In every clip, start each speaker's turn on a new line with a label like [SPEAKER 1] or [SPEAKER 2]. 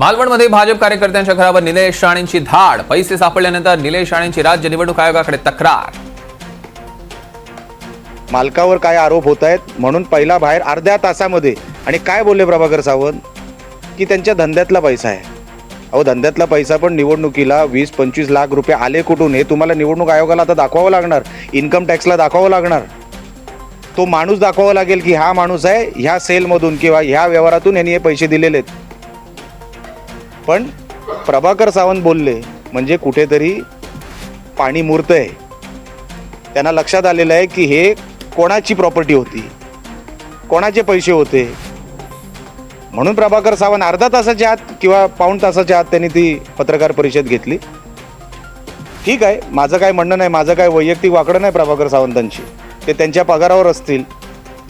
[SPEAKER 1] मालवणमध्ये भाजप कार्यकर्त्यांच्या घरावर निलेश राणेंची धाड. पैसे सापडल्यानंतर निलेश राणेंची राज्य निवडणूक आयोगाकडे तक्रार.
[SPEAKER 2] मालकावर काय आरोप होत आहेत म्हणून पहिला बाहेर अर्ध्या तासामध्ये. आणि काय बोलले प्रभाकर सावंत? की त्यांच्या धंद्यातला पैसा आहे. अहो धंद्यातला पैसा पण निवडणुकीला वीस पंचवीस लाख रुपये आले कुठून? हे तुम्हाला निवडणूक आयोगाला आता दाखवावं लागणार. इन्कम टॅक्सला दाखवावं लागणार. तो माणूस दाखवावा लागेल की हा माणूस आहे ह्या सेलमधून किंवा ह्या व्यवहारातून यांनी हे पैसे दिलेले आहेत. पण प्रभाकर सावंत बोलले म्हणजे कुठेतरी पाणी मुरतं आहे त्यांना लक्षात आलेलं आहे की हे कोणाची प्रॉपर्टी होती? कोणाचे पैसे होते? म्हणून प्रभाकर सावंत अर्धा तासाच्या आत किंवा पाऊण तासाच्या आत त्यांनी ती पत्रकार परिषद घेतली. ठीक आहे माझं काय म्हणणं नाही माझं काय वैयक्तिक वाकडं नाही प्रभाकर सावंतांची. ते त्यांच्या पगारावर असतील.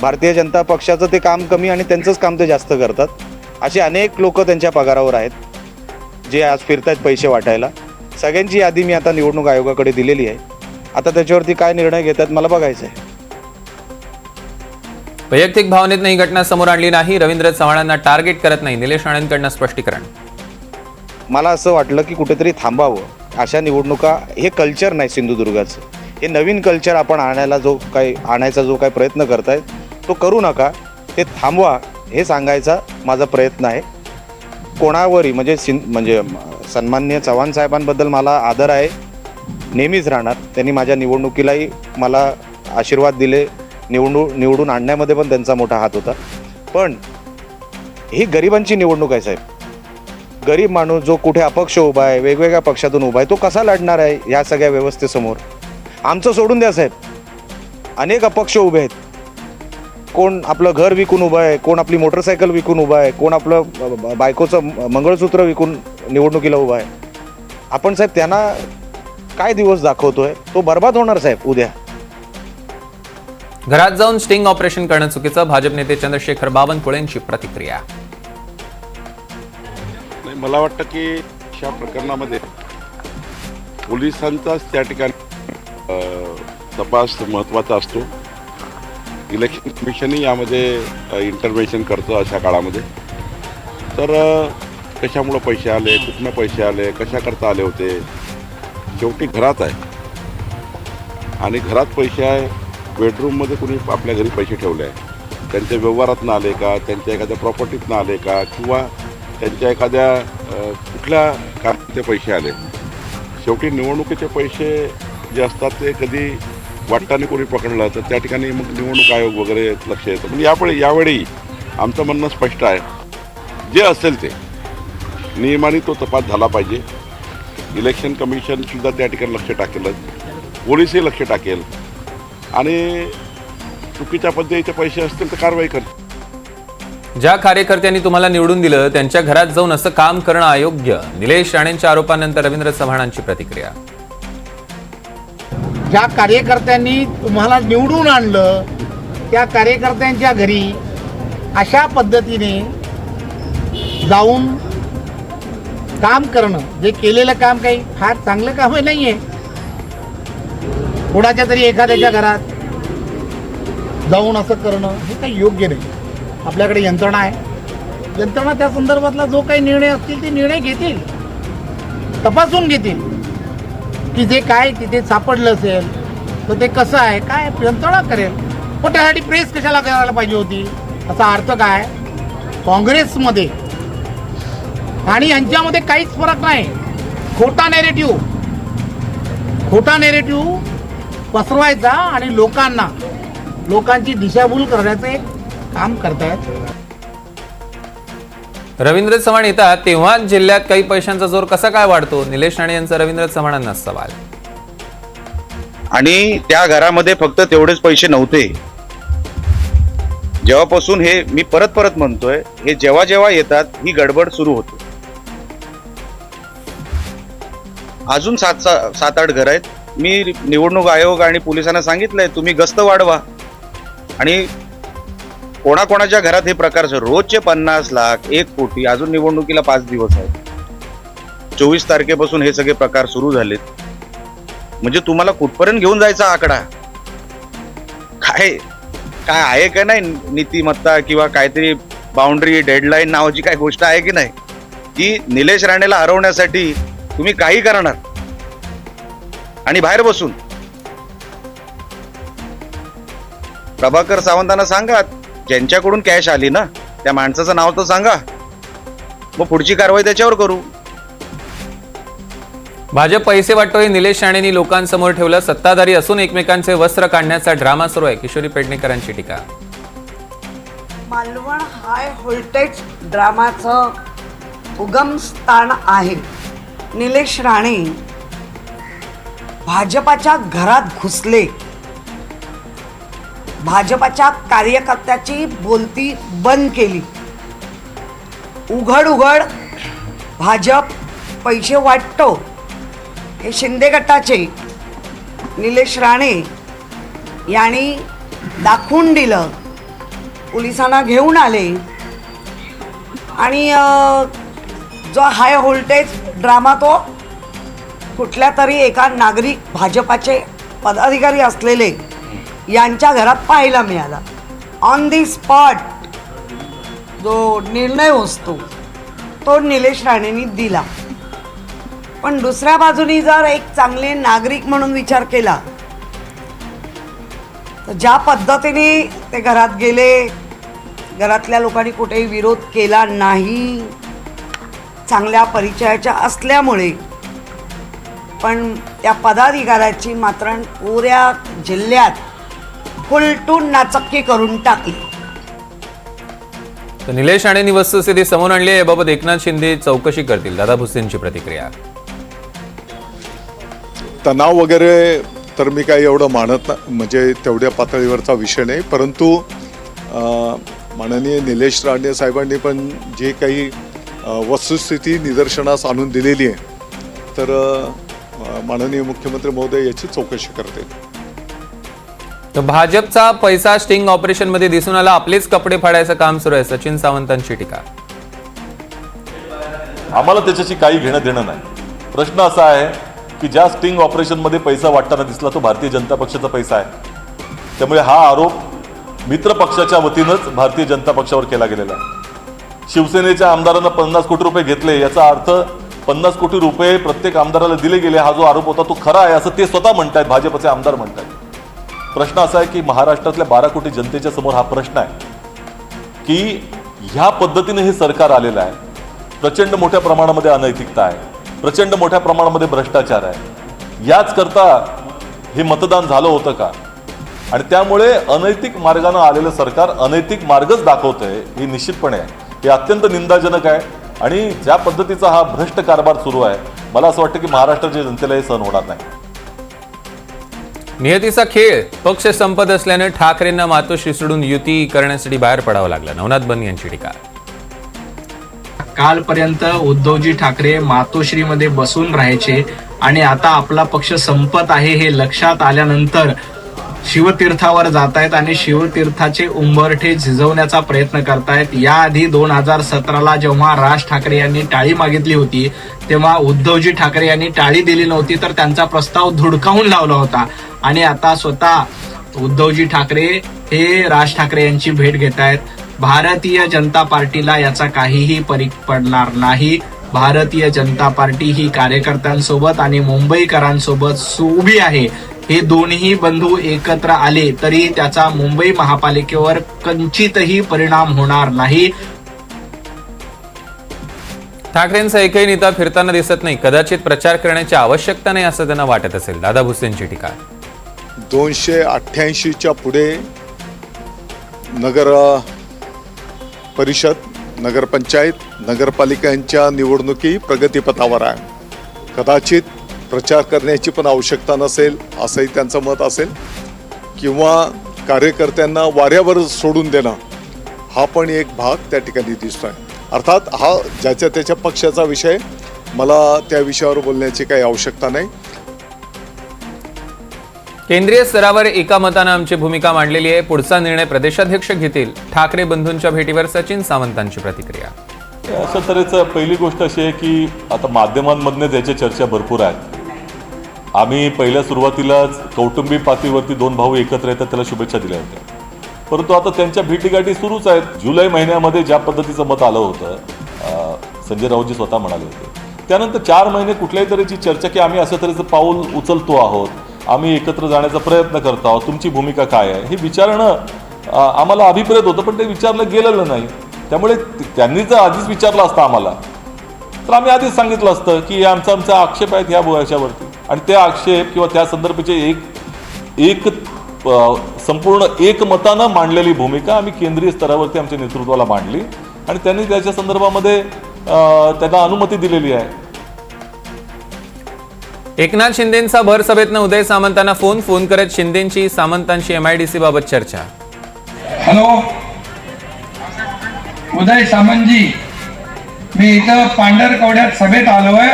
[SPEAKER 2] भारतीय जनता पक्षाचं ते काम कमी आणि त्यांचंच काम ते जास्त करतात. असे अनेक लोक त्यांच्या पगारावर आहेत. जे आज फिरतायत पैसे वाटायला सगळ्यांची यादी मी आता निवडणूक आयोगाकडे दिलेली आहे. आता त्याच्यावरती काय निर्णय घेतात मला बघायचं आहे.
[SPEAKER 1] वैयक्तिक भावनेतनं ही घटना समोर आणली नाही रवींद्र चव्हाणांना टार्गेट करत नाही निलेश राणेंकडनं स्पष्टीकरण.
[SPEAKER 2] मला असं वाटलं की कुठेतरी थांबावं. अशा निवडणुका हे कल्चर नाही सिंधुदुर्गाचं. हे नवीन कल्चर आपण आणायला जो काही आणायचा जो काही प्रयत्न करताय तो करू नका. ते थांबवा हे सांगायचा माझा प्रयत्न आहे. कोणावरही म्हणजे सिं म्हणजे सन्मान्य सन्माननीय चव्हाण साहेबांबद्दल मला आदर आहे. नेहमीच राहणार. त्यांनी माझ्या निवडणुकीलाही मला आशीर्वाद दिले. निवडणू निवडून आणण्यामध्ये पण त्यांचा मोठा हात होता. पण ही गरिबांची निवडणूक आहे साहेब. गरीब माणूस जो कुठे अपक्ष उभा आहे वेगवेगळ्या पक्षातून उभा आहे तो कसा लढणार आहे या सगळ्या व्यवस्थेसमोर? आमचं सोडून द्या साहेब. अनेक अपक्ष उभे आहेत. कोण आपलं घर विकून उभं आहे कोण आपली मोटरसायकल विकून उभं आहे कोण आपलं बायकोचं मंगळसूत्र विकून निवडणुकीला उभं आहे. आपण साहेब त्यांना काय दिवस दाखवतोय? तो बर्बाद होणार साहेब उद्या.
[SPEAKER 1] घरात जाऊन स्टिंग ऑपरेशन करणं चुकीचं भाजप नेते चंद्रशेखर बावनकुळेंची प्रतिक्रिया.
[SPEAKER 3] नाही मला वाटतं की अशा प्रकरणामध्ये पोलिसांचाच त्या ठिकाणी अ, तपास महत्त्वाचा असतो. इलेक्शन कमिशनही यामध्ये इंटरव्हेन्शन करतं अशा काळामध्ये. तर कशामुळं पैसे आले कुठनं पैसे आले कशाकरता आले होते? शेवटी घरात आहे. आणि घरात पैसे आहे बेडरूममध्ये कुणी आपल्या घरी पैसे ठेवले आहे त्यांच्या व्यवहारातनं आले का त्यांच्या एखाद्या प्रॉपर्टीतनं आले का किंवा त्यांच्या एखाद्या कुठल्या कामाचे पैसे आले? शेवटी निवडणुकीचे पैसे जे असतात ते कधी वाटताना कोणी पकडलं तर त्या ठिकाणी मग निवडणूक आयोग वगैरे लक्ष येतं. म्हणजे यापुढे यावेळी आमचं म्हणणं स्पष्ट आहे. जे असेल ते. नियमाने तो तपास झाला पाहिजे. इलेक्शन कमिशनसुद्धा त्या ठिकाणी लक्ष टाकेलच पोलीसही लक्ष टाकेल. आणि चुकीच्या पद्धतीचे पैसे असतील तर कारवाई करतील
[SPEAKER 1] ज्या कार्यकर्त्यांनी तुम्हाला निवडून दिलं त्यांच्या घरात जाऊन असं काम करणं अयोग्य. निलेश राणेंच्या आरोपानंतर रवींद्र चव्हाणांची प्रतिक्रिया.
[SPEAKER 4] ज्या कार्यकर्त्यांनी तुम्हाला निवडून आणलं त्या कार्यकर्त्यांच्या घरी अशा पद्धतीने जाऊन काम करणं जे केलेलं काम काही फार चांगलं काम नाही आहे कोणाच्या तरी एखाद्याच्या घरात जाऊन असं करणं हे काही योग्य नाही. आपल्याकडे यंत्रणा आहे. यंत्रणा त्या संदर्भातला जो काही निर्णय असतील ते निर्णय घेतील. तपासून घेतील. तिथे जे काय तिथे सापडलं असेल तर ते कसं आहे काय यंत्रणा करेल. पण त्यासाठी प्रेस कशाला करायला पाहिजे होती? असा अर्थ काय काँग्रेसमध्ये. आणि यांच्यामध्ये काहीच फरक नाही. खोटा नेरेटिव्ह खोटा नेरेटिव्ह पसरवायचा आणि लोकांना लोकांची दिशाभूल करण्याचं एक काम करतायत.
[SPEAKER 1] रवींद्र चव्हाण येतात तेव्हा जिल्ह्यात काही पैशांचा जोर कसा काय वाढतो? निलेश राणे यांचा रवींद्र चव्हाणांना सवाल.
[SPEAKER 2] आणि त्या घरामध्ये फक्त तेवढेच पैसे नव्हते. जेव्हापासून हे मी परत परत म्हणतोय हे जेव्हा जेव्हा येतात ही गडबड सुरू होते. अजून सात सात आठ घर आहेत. मी निवडणूक आयोग आणि पोलिसांना सांगितलंय तुम्ही गस्त वाढवा. आणि कोणाकोणाच्या घरात हे प्रकार रोजचे पन्नास लाख एक कोटी अजून निवडणुकीला पाच दिवस आहेत. चोवीस तारखेपासून हे सगळे प्रकार सुरू झालेत. म्हणजे तुम्हाला कुठपर्यंत घेऊन जायचा आकडा? काय काय आहे का नाही नीतिमत्ता किंवा काहीतरी बाउंड्री डेडलाईन नावाची काय गोष्ट आहे की नाही? की निलेश राणेला हरवण्यासाठी तुम्ही काही करणार? आणि बाहेर बसून? प्रभाकर सावंतांना सांगा ज्यांच्याकडून कॅश आली ना त्या माणसाचं नाव तर सांगा. मग पुढची कारवाई त्याच्यावर करू.
[SPEAKER 1] भाजप पैसे वाटतोय निलेश राणेंनी लोकांसमोर ठेवलं सत्ताधारी असून एकमेकांचे वस्त्र काढण्याचा ड्रामा सुरू आहे. किशोरी पेडणेकरांची टीका.
[SPEAKER 5] मालवण हाय व्होल्टेज ड्रामाचं उगमस्थान आहे. निलेश राणे भाजपाच्या घरात घुसले. भाजपाच्या कार्यकर्त्याची बोलती बंद केली. उघड उघड भाजप पैसे वाटतो. हे शिंदे गटाचे निलेश राणे यांनी दाखवून दिलं. पोलिसांना घेऊन आले. आणि जो हाय व्होल्टेज ड्रामा तो कुठल्या तरी एका नागरिक भाजपाचे पदाधिकारी असलेले यांच्या घरात पाहायला मिळाला. ऑन दी स्पॉट जो निर्णय असतो तो निलेश राणेंनी दिला. पण दुसऱ्या बाजूनी जर एक चांगले नागरिक म्हणून विचार केला तर ज्या पद्धतीने ते घरात गेले घरातल्या लोकांनी कुठेही विरोध केला नाही चांगल्या परिचयाच्या असल्यामुळे पण त्या पदाधिकाऱ्याची मात्र पुऱ्या जिल्ह्यात फुलटून नाचक्की करून टाकली.
[SPEAKER 1] तर निलेश राणेंनी वस्तुस्थिती समोर आणली आहे. याबाबत एकनाथ शिंदे चौकशी करतील. दादा भुसेंची प्रतिक्रिया.
[SPEAKER 6] तणाव वगैरे तर मी काही एवढं मानत ना म्हणजे तेवढ्या पातळीवरचा विषय नाही. परंतु माननीय निलेश राणे साहेबांनी पण जे काही वस्तुस्थिती निदर्शनास आणून दिलेली आहे तर माननीय मुख्यमंत्री महोदय याची चौकशी करतील.
[SPEAKER 1] तर भाजपचा पैसा स्टिंग ऑपरेशनमध्ये दिसून आला. आपलेच कपडे फाडायचं काम सुरू आहे. सचिन सावंतांची टीका.
[SPEAKER 7] आम्हाला त्याच्याशी काही घेणं देणं नाही. प्रश्न असा आहे की ज्या स्टिंग ऑपरेशनमध्ये पैसा वाटताना दिसला तो भारतीय जनता पक्षाचा पैसा आहे. त्यामुळे हा आरोप मित्र पक्षाच्या वतीनंच भारतीय जनता पक्षावर केला गेलेला आहे. शिवसेनेच्या आमदारांना पन्नास कोटी रुपये घेतले याचा अर्थ पन्नास कोटी रुपये प्रत्येक आमदाराला दिले गेले हा जो आरोप होता तो खरा आहे असं ते स्वतः म्हणतायत भाजपचे आमदार म्हणतायत. प्रश्न असा आहे की महाराष्ट्रातल्या बारा कोटी जनतेच्या समोर हा प्रश्न आहे की ह्या पद्धतीने हे सरकार आलेलं आहे. प्रचंड मोठ्या प्रमाणामध्ये अनैतिकता आहे. प्रचंड मोठ्या प्रमाणामध्ये भ्रष्टाचार आहे. याच करता हे मतदान झालं होतं का? आणि त्यामुळे अनैतिक मार्गानं आलेलं सरकार अनैतिक मार्गच दाखवतंय हे निश्चितपणे आहे. हे अत्यंत निंदाजनक आहे आणि ज्या पद्धतीचा हा भ्रष्ट कारभार सुरू आहे मला असं वाटतं की महाराष्ट्राच्या जनतेला हे सहन होणार नाही.
[SPEAKER 1] नियतीचा खेळ. पक्ष संपत असल्याने ठाकरेंना मातोश्री सोडून युती करण्यासाठी बाहेर पडावं लागलं. नवनाथ बन यांची टीका.
[SPEAKER 8] कालपर्यंत उद्धवजी ठाकरे मातोश्रीमध्ये बसून राहायचे आणि आता आपला पक्ष संपत आहे हे लक्षात आल्यानंतर शिवतीर्थावर जात आहेत आणि शिवतीर्थाचे उंबरठे झिजवण्याचा प्रयत्न करतायत. याआधी दोन हजार सतराला जेव्हा राज ठाकरे यांनी टाळी मागितली होती तेव्हा उद्धवजी ठाकरे यांनी टाळी दिली नव्हती तर त्यांचा प्रस्ताव धुडकावून लावला होता. आणि आता स्वतः उद्धवजी ठाकरे हे राज ठाकरे यांची भेट घेत आहेत. भारतीय जनता पार्टीला याचा काहीही परीक पडणार नाही. भारतीय जनता पार्टी ही कार्यकर्त्यांसोबत आणि मुंबईकरांसोबत उभी आहे. हे दोन्ही बंधू एकत्र आले तरी त्याचा मुंबई महापालिकेवर कंचितही परिणाम होणार नाही.
[SPEAKER 1] ठाकरेंचा एकही नेता फिरताना दिसत नाही. कदाचित प्रचार करण्याची आवश्यकता नाही असं त्यांना वाटत असेल. दादा भुसेंची टीका.
[SPEAKER 6] दोनशे अठ्ठ्याऐंशीच्या पुढे नगर परिषद नगरपंचायत नगरपालिकांच्या निवडणुकी प्रगतीपथावर आहे. कदाचित प्रचार करण्याची पण आवश्यकता नसेल असंही त्यांचं मत असेल. किंवा कार्यकर्त्यांना वाऱ्यावर सोडून देणं हा पण एक भाग त्या ठिकाणी दिसतो आहे अर्थात हा ज्याच्या त्याच्या पक्षाचा विषय मला त्या विषयावर बोलण्याची काही आवश्यकता नाही.
[SPEAKER 1] केंद्रीय स्तरावर एका मतानं आमची भूमिका मांडलेली आहे. पुढचा निर्णय प्रदेशाध्यक्ष घेतील. ठाकरे बंधूंच्या भेटीवर सचिन सावंतांची प्रतिक्रिया.
[SPEAKER 7] अशा तऱ्हेचं पहिली गोष्ट अशी आहे की आता माध्यमांमधनं ज्याच्या चर्चा भरपूर आहेत. आम्ही पहिल्या सुरुवातीलाच कौटुंबिक पातळीवरती दोन भाऊ एकत्र येतात त्याला शुभेच्छा दिल्या होत्या. परंतु आता त्यांच्या भेटीगाठी सुरूच आहेत. जुलै महिन्यामध्ये ज्या पद्धतीचं मत आलं होतं संजय राऊतजी स्वतः म्हणाले होते. त्यानंतर चार महिने कुठल्याही तऱ्हेची चर्चा की आम्ही असं तऱ्हेचं पाऊल उचलतो आहोत. आम्ही एकत्र जाण्याचा प्रयत्न करतो आहोत. तुमची भूमिका काय आहे? हे विचारणं आम्हाला अभिप्रेत होतं पण ते विचारलं गेलेलं नाही. त्यामुळे त्यांनी जर आधीच विचारलं असतं आम्हाला. तर आम्ही आधीच सांगितलं असतं की हे आमचा आमचा आक्षेप आहेत ह्या याच्यावरती आणि ते आक्षेप किंवा त्या संदर्भाचे एक एक संपूर्ण एकमतानं मांडलेली भूमिका आम्ही केंद्रीय स्तरावरती आमच्या नेतृत्वाला मांडली. आणि त्यांनी त्याच्या संदर्भामध्ये त्यांना अनुमती दिलेली आहे.
[SPEAKER 1] एकनाथ शिंदेंचा भर सभेतनं उदय सामंतांना फोन फोन करत शिंदेंची सामंतांशी एमआयडीसी बाबत चर्चा.
[SPEAKER 9] हॅलो? उदय सामंतजी मी इथं पांढरकवड्यात सभेत आलोय.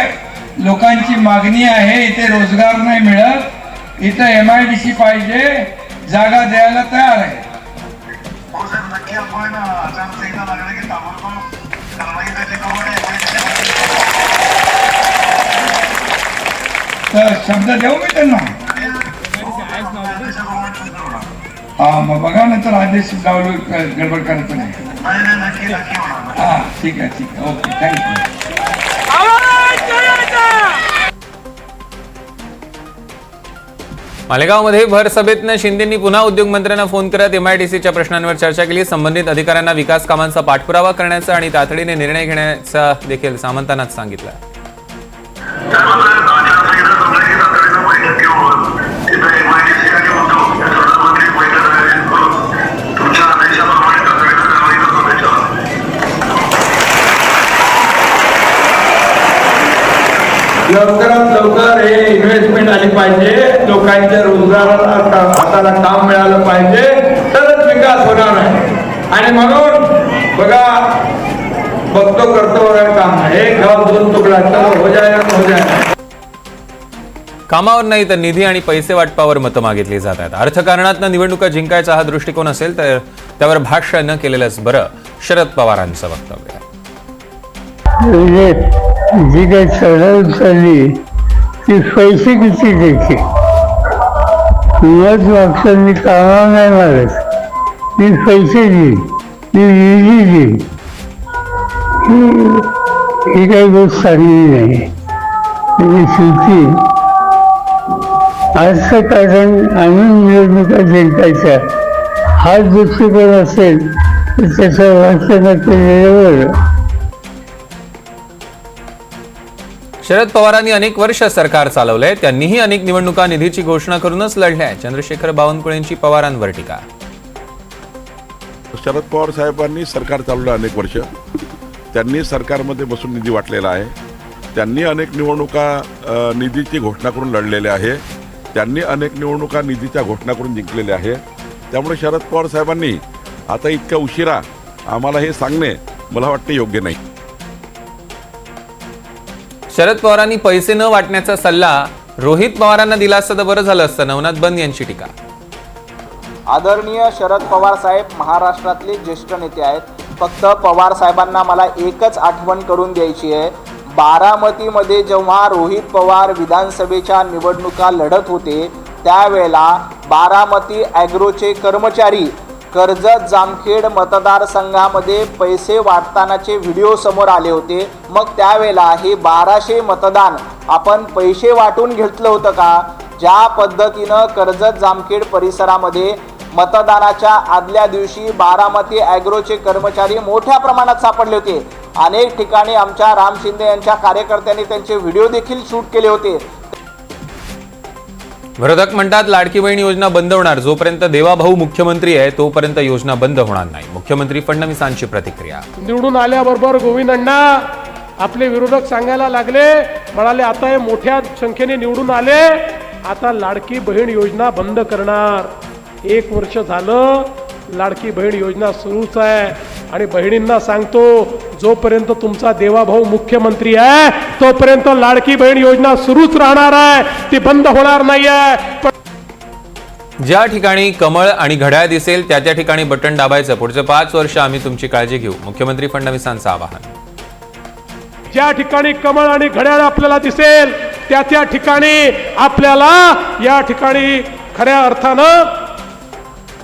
[SPEAKER 9] लोकांची मागणी आहे इथे रोजगार नाही मिळत. इथं एम आय डी सी पाहिजे जागा द्यायला तयार आहे. तर शब्द देऊ मी त्यांना? हा मग बघा ना तर आदेश लावलो गडबड करायचं नाही. हा ठीक आहे ठीक आहे. ओके थँक्यू
[SPEAKER 1] मालेगावमध्ये भर सभेतनं शिंदेंनी पुन्हा उद्योगमंत्र्यांना फोन करत एमआयडीसीच्या प्रश्नांवर चर्चा केली. संबंधित अधिकाऱ्यांना विकास कामांचा पाठपुरावा करण्याचा आणि तातडीने निर्णय घेण्याचा देखील सामंतांनाच सांगितलं.
[SPEAKER 9] लवकरात लवकर हे इन्व्हेस्टमेंट आली पाहिजे. लोकांच्या रोजगाराला हाताला काम मिळालं पाहिजे. तरच विकास होणार आहे. आणि म्हणून बघा बघतो करतो वगैरे काम एक गाव दोन तुकडा चलो हो जाए हो जाए
[SPEAKER 1] कामावर नाही तर निधी आणि पैसे वाटपावर मतं मागितली जात आहेत. अर्थकारणातनं निवडणुका जिंकायचा हा दृष्टिकोन असेल तर त्यावर भाष्य न केलेलंच बरं. शरद पवारांचं वक्तव्य. आहे.
[SPEAKER 10] जी काही चढाई उतरली ती पैसे किती द्यायची मत मागचं मी कामावर नाही मारत मी पैसे देईन मी निधी देईन ही काही गोष्ट चांगली नाही. म्हणजे शेवटी आजचं कारण आम्ही निवडणुका जिंकायच्या हा दृष्टिकोन असेल तर त्याचं वाचन केलेलं बरं
[SPEAKER 1] शरद पवारांनी अनेक वर्ष सरकार चालवलंय. त्यांनीही अनेक निवडणुका निधीची घोषणा करूनच लढल्या चंद्रशेखर बावनकुळेंची पवारांवर टीका
[SPEAKER 3] शरद पवार साहेबांनी सरकार चालवलं अनेक वर्ष. त्यांनी सरकारमध्ये बसून निधी वाटलेला आहे. त्यांनी अनेक निवडणुका निधीची घोषणा करून लढलेल्या आहे. त्यांनी अनेक निवडणुका निधीच्या घोषणा करून जिंकलेल्या आहे. त्यामुळे शरद पवार साहेबांनी आता इतक्या उशिरा आम्हाला हे सांगणे मला वाटते योग्य नाही.
[SPEAKER 1] शरद पवारांनी पैसे न वाटण्याचा सल्ला रोहित पवारांना दिला असता तर बरं झालं असतं. नवनाथ बंद यांची टीका.
[SPEAKER 8] आदरणीय शरद पवार साहेब महाराष्ट्रातले ज्येष्ठ नेते आहेत. फक्त पवार साहेबांना मला एकच आठवण करून द्यायची आहे. बारामतीमध्ये जेव्हा रोहित पवार विधानसभेच्या निवडणुका लढत होते त्यावेळेला बारामती ॲग्रोचे कर्मचारी कर्जत जामखेड मतदारसंघामध्ये पैसे वाटतानाचे व्हिडिओ समोर आले होते. मग त्यावेळेला हे बाराशे मतदान आपण पैसे वाटून घेतलं होतं का? ज्या पद्धतीनं कर्जत जामखेड परिसरामध्ये मतदानाच्या आदल्या दिवशी बारामती ॲग्रोचे कर्मचारी मोठ्या प्रमाणात सापडले होते. अनेक ठिकाणी आमच्या राम शिंदे यांच्या कार्यकर्त्यांनी त्यांचे व्हिडिओ देखील शूट केले होते.
[SPEAKER 1] विरोधक म्हणतात लाडकी बहीण योजना बंद होणार. जोपर्यंत देवाभाऊ मुख्यमंत्री आहे तोपर्यंत योजना बंद होणार नाही. मुख्यमंत्री फडणवीसांची प्रतिक्रिया.
[SPEAKER 11] निवडून आल्याबरोबर गोविंद अण्णा आपले विरोधक सांगायला लागले. म्हणाले आता हे मोठ्या संख्येने निवडून आले. आता लाडकी बहीण योजना बंद करणार. एक वर्ष झालं. लाडकी बहीण योजना सुरूच आहे. आणि बहिणींना सांगतो जोपर्यंत तुमचा देवाभाऊ मुख्यमंत्री आहे तोपर्यंत लाडकी बहीण योजना सुरूच राहणार आहे. ती बंद होणार नाही आहे
[SPEAKER 1] ज्या ठिकाणी कमळ आणि घड्याळ दिसेल त्या त्या ठिकाणी बटन दाबायचं. पुढचे पाच वर्ष आम्ही तुमची काळजी घेऊ. मुख्यमंत्री फडणवीसांचं आवाहन.
[SPEAKER 11] ज्या ठिकाणी कमळ आणि घड्याळ आपल्याला दिसेल त्या त्या ठिकाणी आपल्याला या ठिकाणी खऱ्या अर्थानं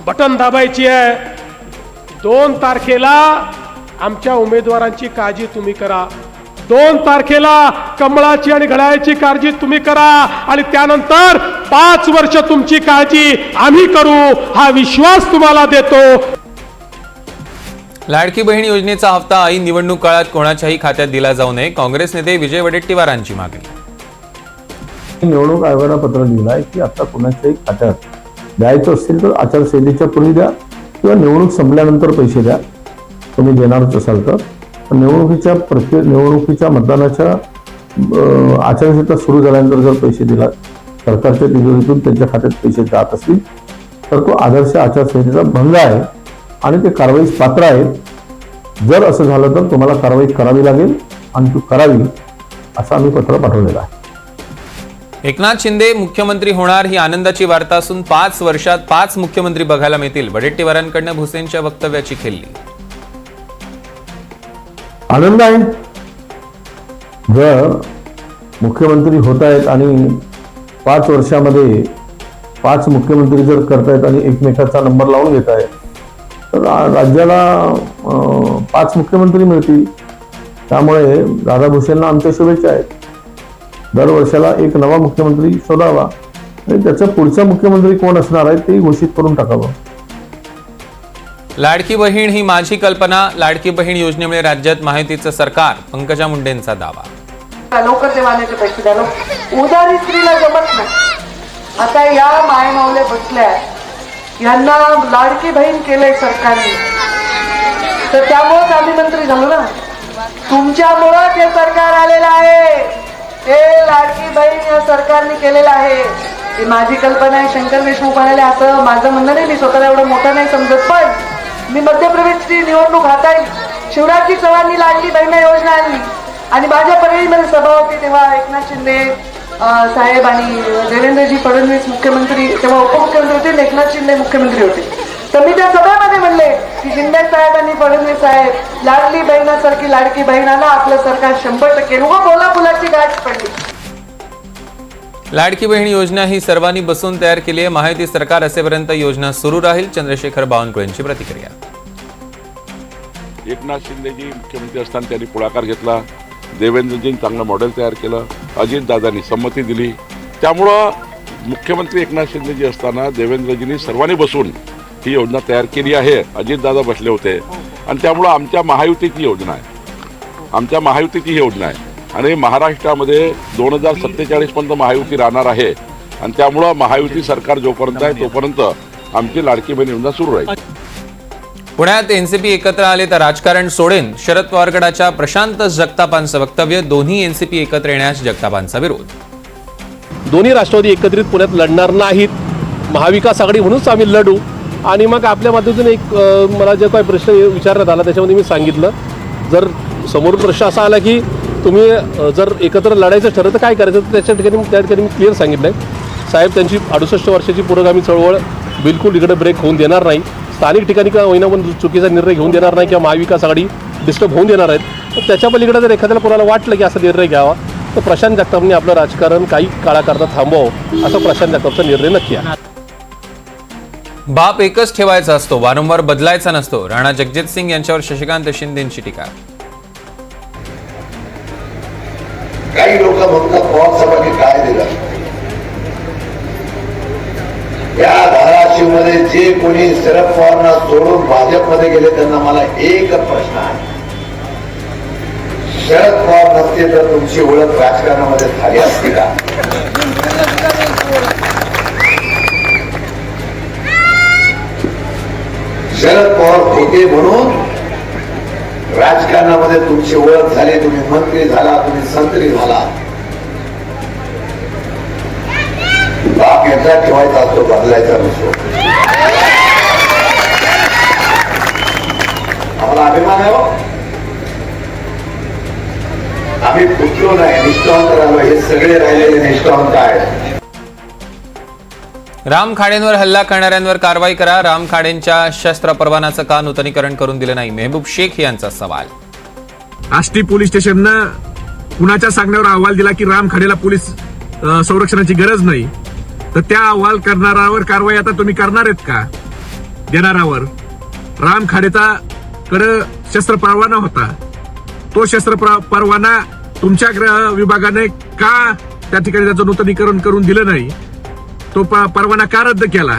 [SPEAKER 11] बटन दाबायची आहे. दोन तारखेला आमच्या उमेदवारांची काळजी तुम्ही करा.
[SPEAKER 12] दोन तारखेला कमळाची आणि घड्याळाची काळजी तुम्ही करा. आणि त्यानंतर पाच वर्ष तुमची काळजी आम्ही करू. हा विश्वास तुम्हाला देतो.
[SPEAKER 1] लाडकी बहीण योजनेचा हप्ता ऐन निवडणूक काळात कोणाच्याही खात्यात दिला जाऊ नये. काँग्रेस नेते विजय वडेट्टीवारांची मागणी.
[SPEAKER 13] निवडणूक आयोगाला पत्र दिलं आहे की आता कोणाच्याही खात्यात द्यायचं असेल तर आचारसंहितेच्या पूर्वी द्या किंवा निवडणूक संपल्यानंतर पैसे द्या. तुम्ही देणारच असाल तर. निवडणुकीच्या प्रत्येक निवडणुकीच्या मतदानाच्या आचारसंहिता सुरू झाल्यानंतर जर पैसे दिला सरकारच्या तिजोरीतून त्यांच्या खात्यात पैसे जात असतील तर तो आदर्श आचारसंहितेचा भंग आहे आणि ते कारवाईस पात्र आहेत. जर असं झालं तर तुम्हाला कारवाई करावी लागेल आणि ती करावी असं आम्ही पत्र पाठवलेलं आहे.
[SPEAKER 1] एकनाथ शिंदे मुख्यमंत्री होणार ही आनंदाची वार्ता असून पाच वर्षात पाच मुख्यमंत्री बघायला मिळतील. वडेट्टीवारांकडनं भुसेनच्या वक्तव्याची खिल्ली.
[SPEAKER 13] आनंद आहे. जर मुख्यमंत्री होत आहेत आणि पाच वर्षामध्ये पाच मुख्यमंत्री जर करतायत आणि एकमेकाचा नंबर लावून घेत आहेत तर राज्याला पाच मुख्यमंत्री मिळतील. त्यामुळे दादा भुसेंना आमच्या शुभेच्छा आहेत. दर वर्षाला एक नवा मुख्यमंत्री शोधावा. आणि त्याचा पुढचा मुख्यमंत्री कोण असणार आहे ते घोषित करून टाकावं.
[SPEAKER 1] लाडकी बहीण ही माझी कल्पना. लाडकी बहीण योजनेमुळे राज्यात महायुतीचं सरकार. पंकजा मुंडेंचा दावा.
[SPEAKER 14] लवकर देवाण्याचे पैसे द्या लवकर. उदारी स्त्रीला जमत नाही. आता या मायमावले बसल्या यांना लाडकी बहीण केलंय सरकारने. तर त्यामुळेच आम्ही मंत्री झालो ना. तुमच्यामुळं हे सरकार आलेलं आहे. हे लाडकी बहीण या सरकारने केलेलं आहे. ही माझी कल्पना आहे शंकर देशमुख म्हणाले असं माझं म्हणणं नाही मी स्वतःला एवढं मोठं नाही समजत पण मी मध्य प्रदेशची निवडणूक हाताळली. शिवराजजी चव्हाणनी लाडली बहिणा योजना आणली. आणि माझ्या परळीमध्ये सभा होती तेव्हा एकनाथ शिंदे साहेब आणि देवेंद्रजी फडणवीस मुख्यमंत्री तेव्हा उपमुख्यमंत्री होते एकनाथ शिंदे मुख्यमंत्री होते. तर मी त्या सभेमध्ये म्हणले की शिंदे साहेब आणि फडणवीस साहेब लाडली बहिणासारखी लाडकी बहिणाला आपलं सरकार शंभर टक्के. बोला फुलाची गाठ पडली.
[SPEAKER 1] लाडकी बहीण योजना ही सर्वांनी बसून तयार केली आहे. महायुती सरकार असेपर्यंत योजना सुरू राहील. चंद्रशेखर बावनकुळेंची प्रतिक्रिया.
[SPEAKER 3] एकनाथ शिंदेजी मुख्यमंत्री असताना त्यांनी पुढाकार घेतला. देवेंद्रजींनी चांगलं मॉडेल तयार केलं. अजितदादांनी संमती दिली. त्यामुळं मुख्यमंत्री एकनाथ शिंदेजी असताना देवेंद्रजींनी सर्वांनी बसून ही योजना तयार केली आहे. अजितदादा बसले होते. आणि त्यामुळं आमच्या महायुतीची योजना आहे. आमच्या महायुतीची ही योजना आहे. आणि महाराष्ट्रामध्ये दोन हजार सत्तेचाळीस पर्यंत महायुती राहणार आहे. आणि त्यामुळं महायुती सरकार जोपर्यंत आहे तोपर्यंत आमची लाडकी बहीण योजना सुरू राहील.
[SPEAKER 1] पुण्यात एनसीपी एकत्र आले तर राजकारण सोडेन. शरद पवार गटाच्या प्रशांत जगतापांचं वक्तव्य दोन्ही एनसीपी एकत्र येण्यास जगतापांचा विरोध.
[SPEAKER 12] दोन्ही राष्ट्रवादी एकत्रित पुण्यात लढणार नाहीत. महाविकास आघाडी म्हणूनच आम्ही लढू. आणि मग आपल्या माध्यमातून एक मला जे काही प्रश्न विचारण्यात आला त्याच्यामध्ये मी सांगितलं. जर समोरून प्रश्न असा आला की तुम्ही जर एकत्र लढायचं ठरलं तर काय करायचं? तर त्याच्या ठिकाणी त्या ठिकाणी मी क्लिअर सांगितलं आहे साहेब त्यांची अडुसष्ट वर्षाची पुरोगामी चळवळ बिलकुल इकडे ब्रेक होऊन देणार नाही. स्थानिक ठिकाणी का होईना पण चुकीचा निर्णय घेऊन देणार नाही किंवा महाविकास आघाडी डिस्टर्ब होऊन देणार आहेत. तर त्याच्या पलीकडे जर एखाद्याला कोणाला वाटलं की असा निर्णय घ्यावा तर प्रशांत जगतापने आपलं राजकारण काही काळाकरता थांबवावं असा प्रशांत जगतापचा निर्णय नक्की आहे.
[SPEAKER 1] बाप एकच ठेवायचा असतो वारंवार बदलायचा नसतो. राणा जगजित सिंग यांच्यावर शशिकांत शिंदेची टीका.
[SPEAKER 15] काही लोक म्हणतात पवारसाहेबांनी काय दिलं? या धाराशिवमध्ये जे कोणी शरद पवारना सोडून भाजपमध्ये गेले त्यांना मला एक प्रश्न आहे. शरद पवार नसते तर तुमची ओळख राजकारणामध्ये झाली असते का? शरद पवार होते म्हणून राजकारणामध्ये तुमची ओळख झाली तुम्ही मंत्री झाला तुम्ही संत्री झाला. बाप यांचा ठेवायचा असतो बदलायचा नसतो. आम्हाला अभिमान आहे हो. आम्ही फुटलो नाही निष्ठावंत राहिलो हे सगळे राहिलेले निष्ठावंत आहेत.
[SPEAKER 1] राम खाडेंवर हल्ला करणाऱ्यांवर कारवाई करा. राम खाडेंच्या शस्त्र परवानाचं का नूतनीकरण करून दिलं नाही? मेहबूब शेख यांचा सवाल.
[SPEAKER 16] आष्टी पोलीस स्टेशननं कुणाच्या सांगण्यावर अहवाल दिला की राम खाडेला पोलीस अ, संरक्षणाची गरज नाही? तर त्या अहवाल करणारावर कारवाई आता तुम्ही करणार आहेत का? देणारावर राम खाडेचा कडे शस्त्र परवाना होता. तो शस्त्र परवाना तुमच्या ग्रह विभागाने का त्या ठिकाणी त्याचं नूतनीकरण करून दिलं नाही? तो परवाना का रद्द केला?